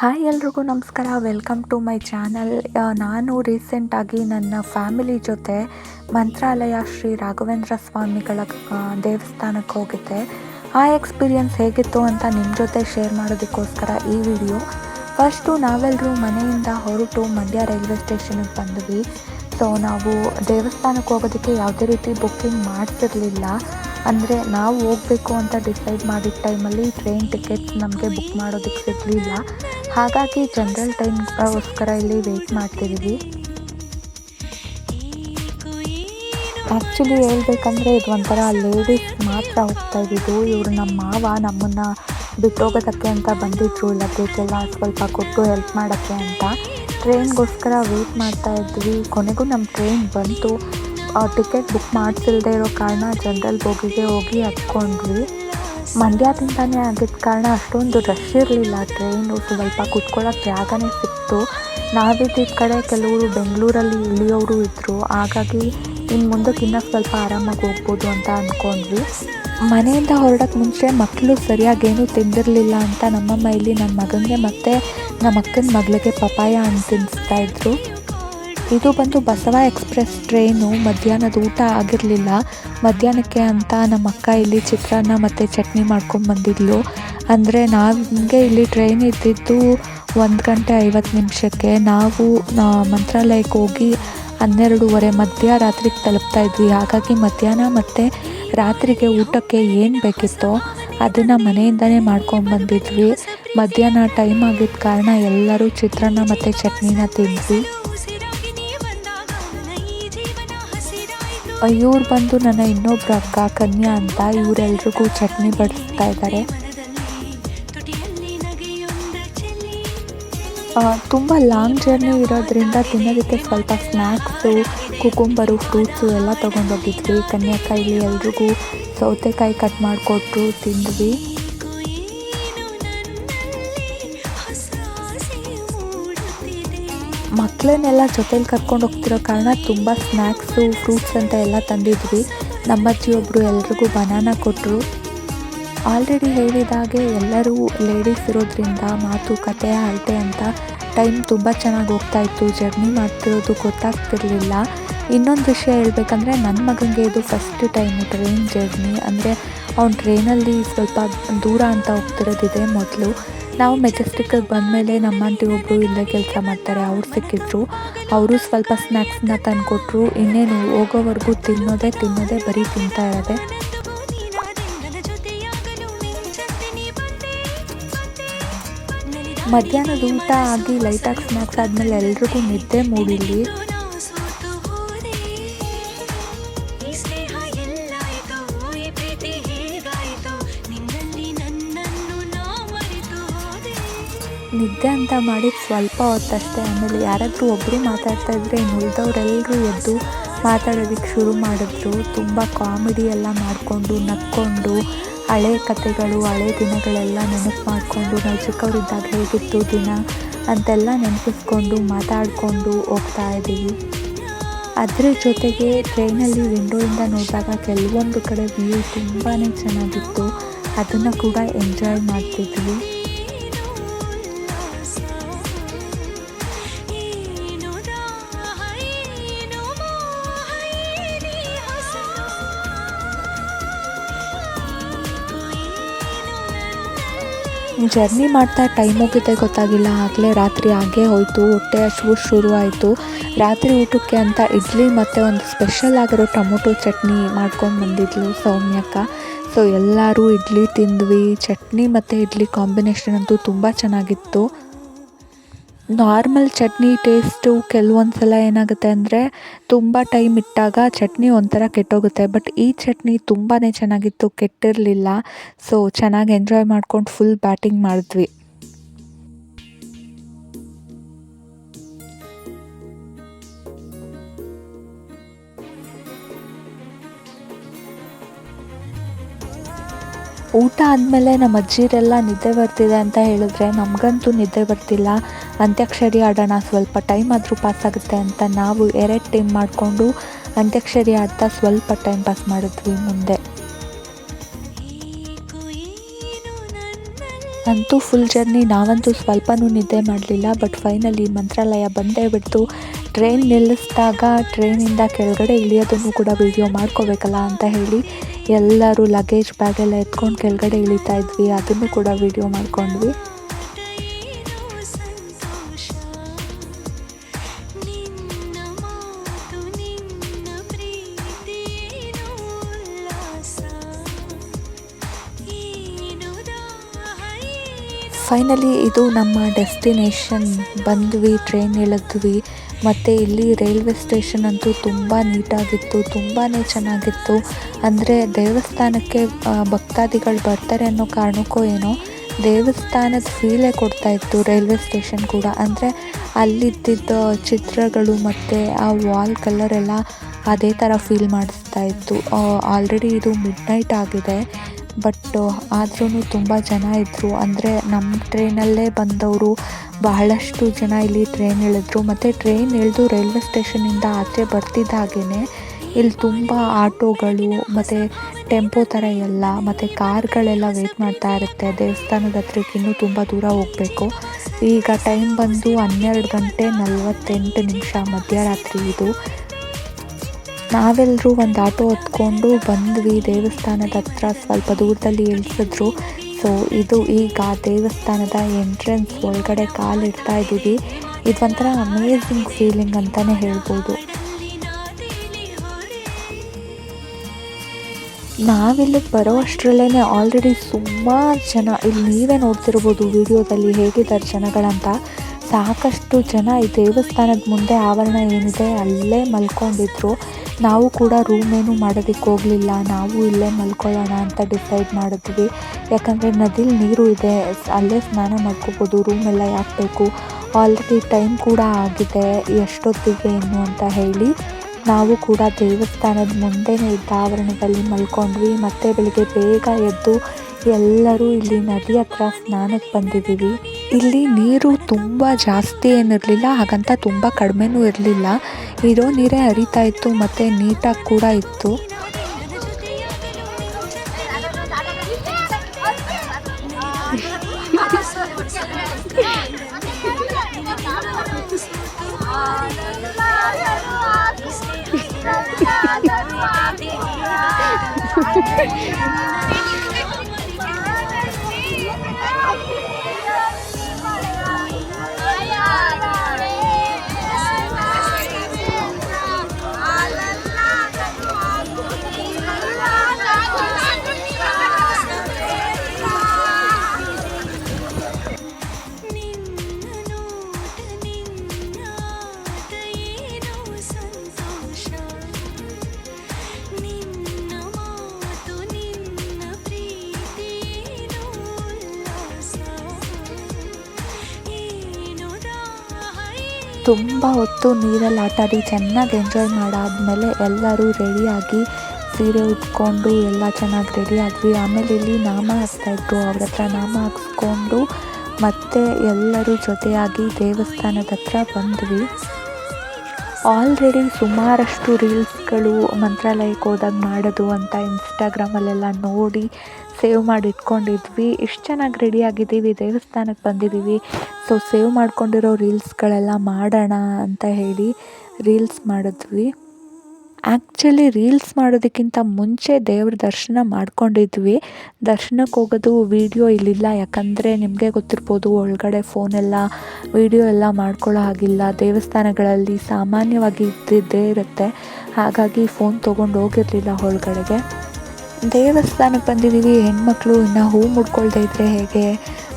Hi ಎಲ್ರಿಗೂ ನಮಸ್ಕಾರ. Welcome to my channel ನಾನು ರೀಸೆಂಟಾಗಿ ನನ್ನ ಫ್ಯಾಮಿಲಿ ಜೊತೆ ಮಂತ್ರಾಲಯ ಶ್ರೀ ರಾಘವೇಂದ್ರ ಸ್ವಾಮಿಗಳ ದೇವಸ್ಥಾನಕ್ಕೆ ಹೋಗಿದ್ದೆ. ಆ ಎಕ್ಸ್ಪೀರಿಯನ್ಸ್ ಹೇಗಿತ್ತು ಅಂತ ನಿಮ್ಮ ಜೊತೆ ಶೇರ್ ಮಾಡೋದಕ್ಕೋಸ್ಕರ ಈ ವಿಡಿಯೋ ಫಸ್ಟು ನಾವೆಲ್ಲರೂ ಮನೆಯಿಂದ ಹೊರಟು ಮಂಡ್ಯ ರೈಲ್ವೆ ಸ್ಟೇಷನಿಗೆ ಬಂದ್ವಿ. ಸೊ ನಾವು ದೇವಸ್ಥಾನಕ್ಕೆ ಹೋಗೋದಕ್ಕೆ ಯಾವುದೇ ರೀತಿ ಬುಕ್ಕಿಂಗ್ ಮಾಡ್ತಿರ್ಲಿಲ್ಲ. ಅಂದರೆ ನಾವು ಹೋಗಬೇಕು ಅಂತ ಡಿಸೈಡ್ ಮಾಡಿದ ಟೈಮಲ್ಲಿ ಟ್ರೈನ್ ಟಿಕೆಟ್ಸ್ ನಮಗೆ ಬುಕ್ ಮಾಡೋದಕ್ಕೆ ಸಿಗಲಿಲ್ಲ. ಹಾಗಾಗಿ ಜನರಲ್ ಟೈಮ್ಗೋಸ್ಕರ ಇಲ್ಲಿ ವೆಯ್ಟ್ ಮಾಡ್ತಿದ್ದೀವಿ ಆ್ಯಕ್ಚುಲಿ ಹೇಳ್ಬೇಕಂದ್ರೆ ಇದು ಒಂಥರ ಲೇಡೀಸ್ ಮಾತ್ರ ಹೋಗ್ತಾ ಇದ್ದಿದ್ದು. ಇವರು ನಮ್ಮ ಮಾವ ನಮ್ಮನ್ನು ಬಿಟ್ಟೋಗೋದಕ್ಕೆ ಅಂತ ಬಂದಿದ್ರು ಲಗೇಜ್ ಸ್ವಲ್ಪ ಕೊಟ್ಟು ಹೆಲ್ಪ್ ಮಾಡೋಕ್ಕೆ ಅಂತ. ಟ್ರೈನ್ಗೋಸ್ಕರ ವೆಯ್ಟ್ ಮಾಡ್ತಾ ಇದ್ವಿ. ಕೊನೆಗೂ ನಮ್ಮ ಟ್ರೈನ್ ಬಂತು. ಟಿಕೆಟ್ ಬುಕ್ ಮಾಡಿಸಿಲ್ದೇ ಇರೋ ಕಾರಣ ಜನರಲ್ ಬೋಗಿಗೆ ಹೋಗಿ ಹತ್ಕೊಂಡ್ವಿ. ಮಂಡ್ಯದಿಂದನೇ ಆಗಿದ್ದ ಕಾರಣ ಅಷ್ಟೊಂದು ರಶ್ ಇರಲಿಲ್ಲ. ಟ್ರೈನು ಸ್ವಲ್ಪ ಕುತ್ಕೊಳ್ಳೋಕ್ಕೆ ಜಾಗನೇ ಸಿಕ್ತು. ನಾವಿದ್ದಿದ್ದ ಕಡೆ ಕೆಲವರು ಬೆಂಗಳೂರಲ್ಲಿ ಇಳಿಯೋರು ಇದ್ದರು ಹಾಗಾಗಿ ಇನ್ನು ಮುಂದಕ್ಕೆ ಇನ್ನೂ ಸ್ವಲ್ಪ ಆರಾಮಾಗಿ ಹೋಗ್ಬೋದು ಅಂತ ಅಂದ್ಕೊಂಡ್ವಿ ಮನೆಯಿಂದ ಹೊರಡೋಕ್ಕೆ ಮುಂಚೆ ಮಕ್ಕಳು ಸರಿಯಾಗೇನು ತಿಂದಿರಲಿಲ್ಲ ಅಂತ ನಮ್ಮಮ್ಮ ಇಲ್ಲಿ ನನ್ನ ಮಗನಿಗೆ ಮತ್ತು ನಮ್ಮ ಅಕ್ಕನ ಮಗಳಿಗೆ ಪಪಾಯ ಅಂತ ತಿನ್ನಿಸ್ತಾ ಇದ್ರು. ಇದು ಬಂದು ಬಸವ ಎಕ್ಸ್ಪ್ರೆಸ್ ಟ್ರೈನು. ಮಧ್ಯಾಹ್ನದ ಊಟ ಆಗಿರಲಿಲ್ಲ. ಮಧ್ಯಾಹ್ನಕ್ಕೆ ಅಂತ ನಮ್ಮ ಅಕ್ಕ ಇಲ್ಲಿ ಚಿತ್ರಾನ್ನ ಮತ್ತು ಚಟ್ನಿ ಮಾಡ್ಕೊಂಡು ಬಂದಿದ್ಲು. ಅಂದರೆ ನಮಗೆ ಇಲ್ಲಿ ಟ್ರೈನ್ ಇದ್ದಿದ್ದು ಒಂದು ಗಂಟೆ ಐವತ್ತು ನಿಮಿಷಕ್ಕೆ. ನಾವು ಮಂತ್ರಾಲಯಕ್ಕೆ ಹೋಗಿ ಹನ್ನೆರಡೂವರೆ ಮಧ್ಯರಾತ್ರಿಗೆ ತಲುಪ್ತಾ ಇದ್ವಿ. ಹಾಗಾಗಿ ಮಧ್ಯಾಹ್ನ ಮತ್ತು ರಾತ್ರಿಗೆ ಊಟಕ್ಕೆ ಏನು ಬೇಕಿತ್ತೋ ಅದನ್ನು ಮನೆಯಿಂದನೇ ಮಾಡ್ಕೊಂಡು ಬಂದಿದ್ವಿ. ಮಧ್ಯಾಹ್ನ ಟೈಮ್ ಆಗಿದ್ದ ಕಾರಣ ಎಲ್ಲರೂ ಚಿತ್ರಾನ್ನ ಮತ್ತು ಚಟ್ನಿನ ತಿಂದ್ವಿ. ಇವ್ರು ಬಂದು ನನ್ನ ಇನ್ನೊಬ್ರು ಅಕ್ಕ, ಕನ್ಯಾ ಅಂತ ಇವರೆಲ್ರಿಗೂ ಚಟ್ನಿ ಬಡಿಸ್ತಾ ಇದ್ದಾರೆ ತುಂಬ ಲಾಂಗ್ ಜರ್ನಿ ಇರೋದ್ರಿಂದ ತಿನ್ನೋದಕ್ಕೆ ಸ್ವಲ್ಪ ಸ್ನ್ಯಾಕ್ಸು ಕುಕುಂಬರು ಫ್ರೂಟ್ಸು ಎಲ್ಲ ತೊಗೊಂಡೋಗಿದ್ವಿ ಕನ್ಯಾಕಾಯಿಲಿ ಎಲ್ರಿಗೂ ಸೌತೆಕಾಯಿ ಕಟ್ ಮಾಡಿಕೊಟ್ಟು ತಿಂದ್ವಿ. ಮಕ್ಕಳನ್ನೆಲ್ಲ ಜೊತೇಲಿ ಕರ್ಕೊಂಡು ಹೋಗ್ತಿರೋ ಕಾರಣ ತುಂಬ ಸ್ನ್ಯಾಕ್ಸು ಫ್ರೂಟ್ಸ್ ಅಂತ ಎಲ್ಲ ತಂದಿದ್ವಿ. ನಮ್ಮಜ್ಜಿ ಒಬ್ಬರು ಎಲ್ರಿಗೂ ಬನಾನ ಕೊಟ್ಟರು ಆಲ್ರೆಡಿ ಹೇಳಿದಾಗೆ ಎಲ್ಲರೂ ಲೇಡೀಸ್ ಇರೋದ್ರಿಂದ ಮಾತು, ಕತೆ, ಅಳತೆ ಅಂತ ಟೈಮ್ ತುಂಬ ಚೆನ್ನಾಗಿ ಹೋಗ್ತಾ ಇತ್ತು. ಜರ್ನಿ ಮಾಡ್ತಿರೋದು ಗೊತ್ತಾಗ್ತಿರಲಿಲ್ಲ. ಇನ್ನೊಂದು ವಿಷಯ ಹೇಳ್ಬೇಕಂದ್ರೆ ನನ್ನ ಮಗನಿಗೆ ಇದು ಫಸ್ಟ್ ಟೈಮ್ ಟ್ರೈನ್ ಜರ್ನಿ ಅಂದರೆ ಅವ್ನು ಟ್ರೈನಲ್ಲಿ ಸ್ವಲ್ಪ ದೂರ ಅಂತ ಹೋಗ್ತಿರೋದಿದೆ ಮೊದಲು. ನಾವು ಮೆಜೆಸ್ಟಿಕ್ಕಿಗೆ ಬಂದಮೇಲೆ ನಮ್ಮ ಆಂಟಿ ಒಬ್ಬರು ಇಲ್ಲೇ ಕೆಲಸ ಮಾಡ್ತಾರೆ, ಅವ್ರು ಸಿಕ್ಕಿದ್ರು. ಅವರು ಸ್ವಲ್ಪ ಸ್ನ್ಯಾಕ್ಸ್ನ ತಂದುಕೊಟ್ರು. ಇನ್ನೇನು ಹೋಗೋವರೆಗೂ ತಿನ್ನೋದೇ ತಿನ್ನೋದೇ ಬರೀ ತಿಂತಾ ಇರೋದೆ. ಮಧ್ಯಾಹ್ನದ ಊಟ ಆಗಿ ಲೈಟಾಗಿ ಸ್ನ್ಯಾಕ್ಸ್ ಆದಮೇಲೆ ಎಲ್ರಿಗೂ ನಿದ್ದೆ ಮೂಡಿಲ್ಲಿ ನಿದ್ದೆ ಅಂತ ಮಾಡಿದ್ದು ಸ್ವಲ್ಪ ಹೊತ್ತಷ್ಟೇ, ಆಮೇಲೆ ಯಾರಾದರೂ ಒಬ್ಬರು ಮಾತಾಡ್ತಾ ಇದ್ದರೆ ಉಳಿದವರೆಲ್ಲರೂ ಎದ್ದು ಮಾತಾಡೋದಕ್ಕೆ ಶುರು ಮಾಡಿದ್ರು. ತುಂಬ ಕಾಮಿಡಿ ಎಲ್ಲ ಮಾಡಿಕೊಂಡು, ನಕ್ಕೊಂಡು, ಹಳೆ ಕಥೆಗಳು, ಹಳೆ ದಿನಗಳೆಲ್ಲ ನೆನಪು ಮಾಡಿಕೊಂಡು ನಾವು ಚಿಕ್ಕವರಿದ್ದಾಗ ಹೇಗಿತ್ತು ದಿನ ಅಂತೆಲ್ಲ ನೆನಪಿಸ್ಕೊಂಡು ಮಾತಾಡಿಕೊಂಡು ಹೋಗ್ತಾ ಇದ್ದೀವಿ. ಅದರ ಜೊತೆಗೆ ಟ್ರೈನಲ್ಲಿ ವಿಂಡೋಯಿಂದ ನೋಡಿದಾಗ ಕೆಲವೊಂದು ಕಡೆ ವ್ಯೂ ತುಂಬಾ ಚೆನ್ನಾಗಿತ್ತು. ಅದನ್ನು ಕೂಡ ಎಂಜಾಯ್ ಮಾಡ್ತಿದ್ವಿ. ಜರ್ನಿ ಮಾಡ್ತಾ ಟೈಮ್ ಹೋಗಿದ್ದೆ ಗೊತ್ತಾಗಿಲ್ಲ. ಆಗಲೇ ರಾತ್ರಿ ಆಗೇ ಹೋಯಿತು. ಹೊಟ್ಟೆ ಶುರು ಆಯಿತು. ರಾತ್ರಿ ಊಟಕ್ಕೆ ಅಂತ ಇಡ್ಲಿ ಮತ್ತು ಒಂದು ಸ್ಪೆಷಲ್ ಆಗಿರೋ ಟೊಮೊಟೊ ಚಟ್ನಿ ಮಾಡ್ಕೊಂಡು ಬಂದಿದ್ಲು ಸೌಮ್ಯಕ್ಕ. ಸೊ ಎಲ್ಲರೂ ಇಡ್ಲಿ ತಿಂದ್ವಿ. ಚಟ್ನಿ ಮತ್ತು ಇಡ್ಲಿ ಕಾಂಬಿನೇಷನ್ ಅಂತೂ ತುಂಬ ಚೆನ್ನಾಗಿತ್ತು. ನಾರ್ಮಲ್ ಚಟ್ನಿ ಟೇಸ್ಟು ಕೆಲವೊಂದು ಸಲ ಏನಾಗುತ್ತೆ ಅಂದರೆ ತುಂಬ ಟೈಮ್ ಇಟ್ಟಾಗ ಚಟ್ನಿ ಒಂಥರ ಕೆಟ್ಟೋಗುತ್ತೆ. ಬಟ್ ಈ ಚಟ್ನಿ ತುಂಬಾ ಚೆನ್ನಾಗಿತ್ತು, ಕೆಟ್ಟಿರಲಿಲ್ಲ. ಸೊ ಚೆನ್ನಾಗಿ ಎಂಜಾಯ್ ಮಾಡ್ಕೊಂಡು ಫುಲ್ ಬ್ಯಾಟಿಂಗ್ ಮಾಡಿದ್ವಿ. ಊಟ ಆದಮೇಲೆ ನಮ್ಮ ಅಜ್ಜಿರೆಲ್ಲ ನಿದ್ದೆ ಬರ್ತಿದೆ ಅಂತ ಹೇಳಿದ್ರೆ ನಮಗಂತೂ ನಿದ್ದೆ ಬರ್ತಿಲ್ಲ. ಅಂತ್ಯಕ್ಷರಿ ಆಡೋಣ, ಸ್ವಲ್ಪ ಟೈಮ್ ಆದರೂ ಪಾಸ್ ಆಗುತ್ತೆ ಅಂತ ನಾವು ಎರಡು ಟೀಮ್ ಮಾಡಿಕೊಂಡು ಅಂತ್ಯಕ್ಷರಿ ಆಡ್ತಾ ಸ್ವಲ್ಪ ಟೈಮ್ ಪಾಸ್ ಮಾಡಿದ್ವಿ ಮುಂದೆ. ಅಂತೂ ಫುಲ್ ಜರ್ನಿ ನಾವಂತೂ ಸ್ವಲ್ಪನೂ ನಿದ್ದೆ ಮಾಡಲಿಲ್ಲ ಬಟ್ ಫೈನಲಿ ಮಂತ್ರಾಲಯ ಬಂದೇ ಬಿಡ್ತು. ಟ್ರೈನ್ ನಿಲ್ಲಿಸಿದಾಗ ಟ್ರೈನಿಂದ ಕೆಳಗಡೆ ಇಳಿಯೋದನ್ನು ಕೂಡ ವಿಡಿಯೋ ಮಾಡ್ಕೋಬೇಕಲ್ಲ ಅಂತ ಹೇಳಿ ಎಲ್ಲರೂ ಲಗೇಜ್ ಬ್ಯಾಗೆಲ್ಲ ಎತ್ಕೊಂಡು ಕೆಳಗಡೆ ಇಳಿತಾ ಇದ್ವಿ. ಅದನ್ನು ಕೂಡ ವಿಡಿಯೋ ಮಾಡ್ಕೊಂಡ್ವಿ. ಫೈನಲಿ ಇದು ನಮ್ಮ ಡೆಸ್ಟಿನೇಷನ್ ಬಂದ್ವಿ ಟ್ರೈನ್ ಇಳಿದ್ವಿ. ಮತ್ತು ಇಲ್ಲಿ ರೈಲ್ವೆ ಸ್ಟೇಷನ್ ಅಂತೂ ತುಂಬ ನೀಟಾಗಿತ್ತು ತುಂಬಾ ಚೆನ್ನಾಗಿತ್ತು. ಅಂದರೆ ದೇವಸ್ಥಾನಕ್ಕೆ ಭಕ್ತಾದಿಗಳು ಬರ್ತಾರೆ ಅನ್ನೋ ಕಾರಣಕ್ಕೂ ಏನೋ, ದೇವಸ್ಥಾನದ ಫೀಲೇ ಕೊಡ್ತಾ ಇತ್ತು ರೈಲ್ವೆ ಸ್ಟೇಷನ್ ಕೂಡ. ಅಂದರೆ ಅಲ್ಲಿದ್ದಿದ್ದ ಚಿತ್ರಗಳು ಮತ್ತು ಆ ವಾಲ್ ಕಲರ್ ಎಲ್ಲ ಅದೇ ಥರ ಫೀಲ್ ಮಾಡಿಸ್ತಾ ಇತ್ತು. ಆಲ್ರೆಡಿ ಇದು ಮಿಡ್ ನೈಟ್ ಆಗಿದೆ. ಬಟ್ ಆದ್ರೂ ತುಂಬ ಜನ ಇದ್ದರು ಅಂದರೆ ನಮ್ಮ ಟ್ರೈನಲ್ಲೇ ಬಂದವರು ಬಹಳಷ್ಟು ಜನ ಇಲ್ಲಿ ಟ್ರೈನ್ ಇಳಿದ್ರು. ಮತ್ತು ಟ್ರೈನ್ ಇಳಿದು ರೈಲ್ವೆ ಸ್ಟೇಷನಿಂದ ಆಚೆ ಬರ್ತಿದ್ದಾಗೇ ಇಲ್ಲಿ ತುಂಬ ಆಟೋಗಳು, ಮತ್ತು ಟೆಂಪೋ ಥರ ಎಲ್ಲ, ಮತ್ತು ಕಾರ್ಗಳೆಲ್ಲ ವೆಯ್ಟ್ ಮಾಡ್ತಾ ಇರುತ್ತೆ. ದೇವಸ್ಥಾನದ ಹತ್ರಕ್ಕೆ ಇನ್ನೂ ತುಂಬ ದೂರ ಹೋಗಬೇಕು. ಈಗ ಟೈಮ್ ಬಂದು ಹನ್ನೆರಡು ಗಂಟೆ ನಲವತ್ತೆಂಟು ನಿಮಿಷ ಮಧ್ಯರಾತ್ರಿ ಇದು. ನಾವೆಲ್ಲರೂ ಒಂದು ಆಟೋ ಹೊತ್ಕೊಂಡು ಬಂದ್ವಿ. ದೇವಸ್ಥಾನದ ಹತ್ರ ಸ್ವಲ್ಪ ದೂರದಲ್ಲಿ ಇಳಿಸಿದ್ರು. ಸೊ ಇದು ಈಗ ದೇವಸ್ಥಾನದ ಎಂಟ್ರೆನ್ಸ್ ಒಳಗಡೆ ಕಾಲಿಡ್ತಾ ಇದ್ದೀವಿ. ಇದೊಂಥರ ಅಮೇಝಿಂಗ್ ಫೀಲಿಂಗ್ ಅಂತಲೇ ಹೇಳ್ಬೋದು. ನಾವಿಲ್ಲಿಗೆ ಬರೋ ಅಷ್ಟರಲ್ಲೇ ಆಲ್ರೆಡಿ ಸುಮಾರು ಜನ, ಇಲ್ಲಿ ನೀವೇ ನೋಡ್ತಿರ್ಬೋದು ವಿಡಿಯೋದಲ್ಲಿ ಹೇಗಿದ್ದಾರೆ ಜನಗಳಂತ. ಸಾಕಷ್ಟು ಜನ ಈ ದೇವಸ್ಥಾನದ ಮುಂದೆ ಆವರಣ ಏನಿದೆ ಅಲ್ಲೇ ಮಲ್ಕೊಂಡಿದ್ರು. ನಾವು ಕೂಡ ರೂಮ್ ಏನು ಮಾಡೋದಕ್ಕೆ ಹೋಗಲಿಲ್ಲ. ನಾವು ಇಲ್ಲೇ ಮಲ್ಕೊಳ್ಳೋಣ ಅಂತ ಡಿಸೈಡ್ ಮಾಡಿದ್ವಿ. ಯಾಕಂದರೆ ನದಿಲಿ ನೀರು ಇದೆ. ಅಲ್ಲೇ ಸ್ನಾನ ಮಾಡ್ಕೋಬೋದು. ರೂಮೆಲ್ಲ ಯಾಕೆ ಬೇಕು ಆಲ್ರೆಡಿ ಟೈಮ್ ಕೂಡ ಆಗಿದೆ. ಎಷ್ಟೊತ್ತಿಗೆ ಏನು ಅಂತ ಹೇಳಿ ನಾವು ಕೂಡ ದೇವಸ್ಥಾನದ ಮುಂದೆನೇ ಇದ್ದ ಆವರಣದಲ್ಲಿ ಮಲ್ಕೊಂಡ್ವಿ. ಮತ್ತೆ ಬೆಳಿಗ್ಗೆ ಬೇಗ ಎದ್ದು ಎಲ್ಲರೂ ಇಲ್ಲಿ ನದಿ ಹತ್ರ ಸ್ನಾನಕ್ಕೆ ಬಂದಿದ್ದೀವಿ. ಇಲ್ಲಿ ನೀರು ತುಂಬ ಜಾಸ್ತಿ ಏನಿರಲಿಲ್ಲ, ಹಾಗಂತ ತುಂಬ ಕಡಿಮೆನೂ ಇರಲಿಲ್ಲ. ಇರೋ ನೀರೇ ಹರಿತಾ ಇತ್ತು, ಮತ್ತು ನೀಟಾಗಿ ಕೂಡ ಇತ್ತು. ತುಂಬ ಹೊತ್ತು ನೀರಲ್ಲಿ ಆಟಾಡಿ ಚೆನ್ನಾಗಿ ಎಂಜಾಯ್ ಮಾಡಾದ್ಮೇಲೆ ಎಲ್ಲರೂ ರೆಡಿಯಾಗಿ ಸೀರೆ ಉಟ್ಕೊಂಡು ಎಲ್ಲ ಚೆನ್ನಾಗಿ ರೆಡಿ ಆದ್ವಿ. ಆಮೇಲೆ ಇಲ್ಲಿ ನಾಮ ಹಾಕ್ತಾಯಿದ್ರು ಅವ್ರ ಹತ್ರ ನಾಮ ಹಾಕ್ಸ್ಕೊಂಡು ಮತ್ತೆ ಎಲ್ಲರೂ ಜೊತೆಯಾಗಿ ದೇವಸ್ಥಾನದ ಹತ್ರ ಬಂದ್ವಿ. ಆಲ್ರೆಡಿ ಸುಮಾರಷ್ಟು ರೀಲ್ಸ್ಗಳು ಮಂತ್ರಾಲಯಕ್ಕೆ ಹೋದಾಗ ಮಾಡೋದು ಅಂತ ಇನ್ಸ್ಟಾಗ್ರಾಮಲ್ಲೆಲ್ಲ ನೋಡಿ ಸೇವ್ ಮಾಡಿ ಇಟ್ಕೊಂಡಿದ್ವಿ ಇಷ್ಟು ಚೆನ್ನಾಗಿ ರೆಡಿ ಆಗಿದ್ದೀವಿ. ದೇವಸ್ಥಾನಕ್ಕೆ ಬಂದಿದ್ದೀವಿ. ಸೊ ಸೇವ್ ಮಾಡ್ಕೊಂಡಿರೋ ರೀಲ್ಸ್ಗಳೆಲ್ಲ ಮಾಡೋಣ ಅಂತ ಹೇಳಿ ರೀಲ್ಸ್ ಮಾಡಿದ್ವಿ. ಆ್ಯಕ್ಚುಲಿ ರೀಲ್ಸ್ ಮಾಡೋದಕ್ಕಿಂತ ಮುಂಚೆ ದೇವ್ರ ದರ್ಶನ ಮಾಡ್ಕೊಂಡಿದ್ವಿ. ದರ್ಶನಕ್ಕೆ ಹೋಗೋದು ವೀಡಿಯೋ ಇಲ್ಲಿಲ್ಲ. ಯಾಕಂದರೆ ನಿಮಗೆ ಗೊತ್ತಿರ್ಬೋದು, ಒಳಗಡೆ ಫೋನೆಲ್ಲ ವೀಡಿಯೋ ಎಲ್ಲ ಮಾಡ್ಕೊಳ್ಳೋ ಹಾಗಿಲ್ಲ. ದೇವಸ್ಥಾನಗಳಲ್ಲಿ ಸಾಮಾನ್ಯವಾಗಿ ಇದ್ದಿದ್ದೇ ಇರುತ್ತೆ. ಹಾಗಾಗಿ ಫೋನ್ ತೊಗೊಂಡು ಹೋಗಿರಲಿಲ್ಲ ಒಳಗಡೆಗೆ. ದೇವಸ್ಥಾನಕ್ಕೆ ಬಂದಿದ್ದೀವಿ ಹೆಣ್ಮಕ್ಳು ಇನ್ನು ಹೂ ಮುಡ್ಕೊಳ್ದೇ ಇದ್ದರೆ ಹೇಗೆ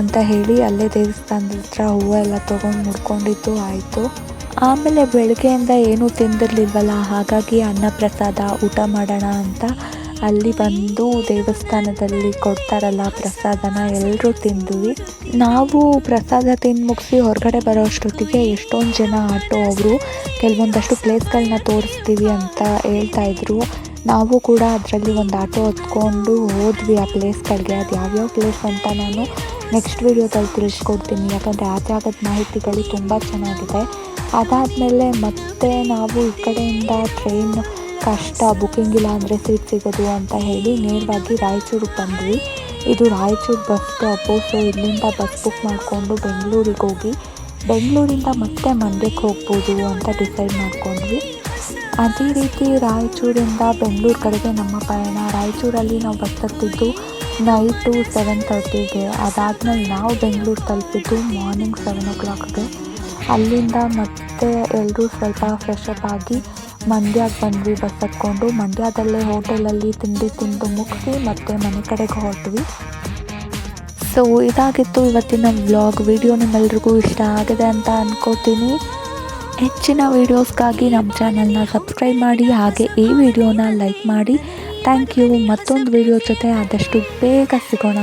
ಅಂತ ಹೇಳಿ ಅಲ್ಲೇ ದೇವಸ್ಥಾನದ ಹತ್ರ ಹೂವು ಎಲ್ಲ ತೊಗೊಂಡು ಮುಡ್ಕೊಂಡಿದ್ದು ಆಯಿತು. ಆಮೇಲೆ ಬೆಳಗ್ಗೆಯಿಂದ ಏನೂ ತಿಂದಿರಲಿಲ್ವಲ್ಲ, ಹಾಗಾಗಿ ಅನ್ನ ಪ್ರಸಾದ ಊಟ ಮಾಡೋಣ ಅಂತ ಅಲ್ಲಿ ಬಂದು ದೇವಸ್ಥಾನದಲ್ಲಿ ಕೊಡ್ತಾರಲ್ಲ ಪ್ರಸಾದನ ಎಲ್ಲರೂ ತಿಂದ್ವಿ. ನಾವು ಪ್ರಸಾದ ತಿಂದು ಮುಗಿಸಿ ಹೊರಗಡೆ ಬರೋ ಅಷ್ಟೊತ್ತಿಗೆ ಎಷ್ಟೊಂದು ಜನ ಆಟೋ ಅವರು, ಕೆಲವೊಂದಷ್ಟು ಪ್ಲೇಸ್ಗಳನ್ನ ತೋರಿಸ್ತೀವಿ ಅಂತ ಹೇಳ್ತಾ ಇದ್ರು. ನಾವು ಕೂಡ ಅದರಲ್ಲಿ ಒಂದು ಆಟೋ ಹೊತ್ಕೊಂಡು ಹೋದ್ವಿ ಆ ಪ್ಲೇಸ್ಗಳಿಗೆ. ಅದು ಯಾವ್ಯಾವ ಪ್ಲೇಸ್ ಅಂತ ನಾನು ನೆಕ್ಸ್ಟ್ ವೀಡಿಯೋದಲ್ಲಿ ತಿಳಿಸ್ಕೊಡ್ತೀನಿ. ಯಾಕಂದರೆ ಆ ಜಾಗದ ಮಾಹಿತಿಗಳು ತುಂಬ ಚೆನ್ನಾಗಿದೆ. ಅದಾದಮೇಲೆ ಮತ್ತೆ ನಾವು ಈ ಕಡೆಯಿಂದ ಟ್ರೈನ್ ಕಷ್ಟ ಬುಕ್ಕಿಂಗ್ ಇಲ್ಲ ಅಂದರೆ ಸೀಟ್ ಸಿಗೋದು ಅಂತ ಹೇಳಿ ನೇರವಾಗಿ ರಾಯಚೂರಿಗೆ ಬಂದ್ವಿ. ಇದು ರಾಯಚೂರು ಬಸ್ ಸ್ಟಾಪು ಸೊ ಇಲ್ಲಿಂದ ಬಸ್ ಬುಕ್ ಮಾಡಿಕೊಂಡು ಬೆಂಗಳೂರಿಗೆ ಹೋಗಿ ಬೆಂಗಳೂರಿಂದ ಮತ್ತೆ ಮಂಡ್ಯಕ್ಕೆ ಹೋಗ್ಬೋದು ಅಂತ ಡಿಸೈಡ್ ಮಾಡ್ಕೊಂಡ್ವಿ. ಅದೇ ರೀತಿ ರಾಯಚೂರಿಂದ ಬೆಂಗಳೂರು ಕಡೆಗೆ ನಮ್ಮ ಪಯಣ. ರಾಯಚೂರಲ್ಲಿ ನಾವು ಬಸ್ ಹತ್ತಿದ್ದು ನೈಟು ಸೆವೆನ್ ತರ್ಟಿಗೆ ಅದಾದಮೇಲೆ ನಾವು ಬೆಂಗಳೂರು ತಲುಪಿದ್ದು ಮಾರ್ನಿಂಗ್ ಸೆವೆನ್ ಓ ಕ್ಲಾಕ್ಗೆ ಅಲ್ಲಿಂದ ಮತ್ತೆ ಎಲ್ಲರೂ ಸ್ವಲ್ಪ ಫ್ರೆಶ್ ಅಪ್ ಆಗಿ ಮಂಡ್ಯಕ್ಕೆ ಬಂದ್ವಿ ಬಸ್ ಹತ್ಕೊಂಡು. ಮಂಡ್ಯದಲ್ಲೇ ಹೋಟೆಲಲ್ಲಿ ತಿಂಡಿ ತಿಂದು ಮುಗಿಸಿ ಮತ್ತೆ ಮನೆ ಕಡೆಗೆ ಹೊರಟ್ವಿ ಸೊ ಇದಾಗಿತ್ತು ಇವತ್ತಿನ ವ್ಲಾಗ್ ವಿಡಿಯೋ ನಿಮ್ಮೆಲ್ರಿಗೂ ಇಷ್ಟ ಆಗಿದೆ ಅಂತ ಅನ್ಕೋತೀನಿ. ಹೆಚ್ಚಿನ ವೀಡಿಯೋಸ್ಗಾಗಿ ನಮ್ಮ ಚಾನಲ್ನ ಸಬ್ಸ್ಕ್ರೈಬ್ ಮಾಡಿ, ಹಾಗೆ ಈ ವಿಡಿಯೋನ ಲೈಕ್ ಮಾಡಿ. Thank you. ಮತ್ತೊಂದು ವಿಡಿಯೋ ಜೊತೆ ಆದಷ್ಟು ಬೇಗ ಸಿಗೋಣ.